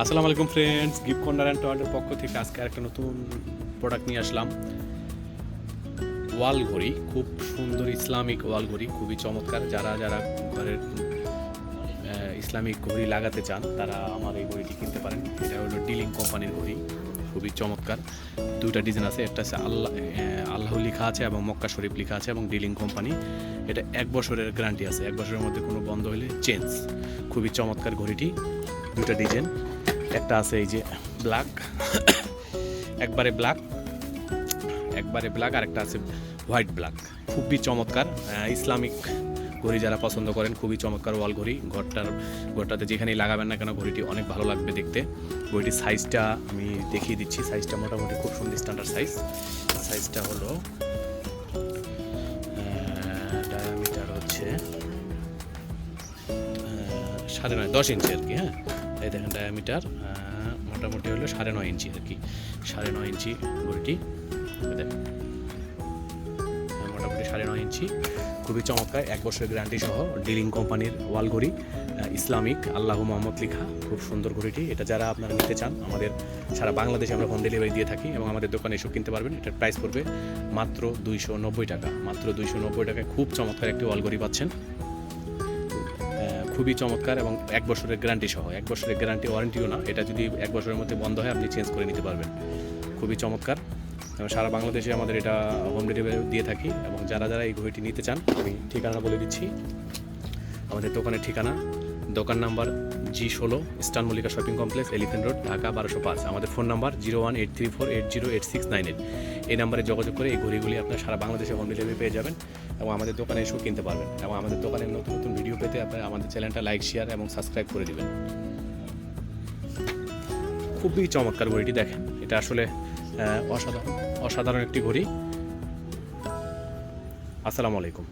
আসসালামু আলাইকুম friends gift corner and ওয়ার্ল্ডের পক্ষ থেকে আজকে একটা নতুন প্রোডাক্ট নিয়ে আসলাম। ওয়াল ঘড়ি খুব সুন্দর ইসলামিক ওয়াল ঘড়ি খুবই চমৎকার। যারা যারা ঘরের ইসলামিক ঘড়ি লাগাতে চান, তারা আমার এই ঘড়িটি কিনতে পারেন। এটা হলো ডিলিং কোম্পানির ঘড়ি, খুবই চমৎকার। দুইটা ডিজাইন আছে, একটা আছে আল্লাহ আল্লাহ লেখা আছে এবং মক্কা শরীফ লেখা আছে এবং ডিলিং কোম্পানি এটা এক বছরের গ্যারান্টি আছে, এক বছরের মধ্যে কোনো বন্ধ হলে চেঞ্জ খুবই চমৎকার ঘড়িটি দুটা ডিজাইন একটা আছে এই যে ব্ল্যাক একবারে ব্ল্যাক একবারে ব্ল্যাক আর একটা আছে হোয়াইট ব্ল্যাক খুবই চমৎকার। ইসলামিক ঘড়ি যারা পছন্দ করেন, খুবই চমৎকার ওয়াল ঘড়ি। ঘরটার, ঘরটাতে যেখানেই লাগাবেন না কেন, ঘড়িটি অনেক ভালো লাগবে দেখতে। ঘড়িটির সাইজটা আমি দেখিয়ে দিচ্ছি। সাইজটা মোটামুটি খুব সুন্দর স্ট্যান্ডার্ড সাইজ সাইজটা হলো ডায়ামিটার হচ্ছে সাড়ে নয়, দশ ইঞ্চি আর কি হ্যাঁ? এই দেখেন ডায়ামিটার মোটামুটি হলো সাড়ে নয় ইঞ্চি আর কি। সাড়ে নয় ইঞ্চি ঘড়িটি মোটামুটি সাড়ে নয় ইঞ্চি। খুবই চমৎকার, এক বছরের গ্যারান্টি সহ ডিলিং কোম্পানির ওয়াল ঘড়ি ইসলামিক, আল্লাহ মোহাম্মদ লিখা, খুব সুন্দর ঘড়িটি। এটা যারা আপনারা নিতে চান, আমাদের সারা বাংলাদেশে আমরা হোম ডেলিভারি দিয়ে থাকি এবং আমাদের দোকানে এসব কিনতে পারবেন। এটার প্রাইস পড়বে মাত্র দুইশো নব্বই টাকা। মাত্র দুইশো নব্বই টাকায় খুব চমৎকার একটি ওয়াল ঘড়ি পাচ্ছেন। খুবই চমৎকার এবং এক বছরের গ্যারান্টি সহ। এক বছরের গ্যারান্টি ওয়ারেন্টিও না, এটা যদি এক বছরের মধ্যে বন্ধ হয়, আপনি চেঞ্জ করে নিতে পারবেন। খুবই চমৎকার। এবং সারা বাংলাদেশে আমাদের এটা হোম ডেলিভারি দিয়ে থাকি এবং যারা যারা এই ঘড়িটি নিতে চান, আমি ঠিকানা বলে দিচ্ছি। আমাদের দোকানের ঠিকানা, দোকান নাম্বার জি ষোলো eastern Mallika shopping complex elephant road Dhaka বারোশো পাঁচ। আমাদের phone number zero one eight three four eight zero eight six nine eight. এই নাম্বারে যোগাযোগ করে এই ঘড়িগুলি আপনার সারা বাংলাদেশে হোম ডেলিভারি পেয়ে যাবেন এবং আমাদের দোকানে এসেও কিনতে পারবেন এবং আমাদের দোকানের নতুন নতুন ভিডিও পেতে আপনার আমাদের চ্যানেলটা লাইক শেয়ার এবং সাবস্ক্রাইব করে দিবেন। খুবই চমৎকার ঘড়িটি দেখেন। এটা আসলে অসাধারণ অসাধারণ একটি ঘড়ি। আসসালামু আলাইকুম।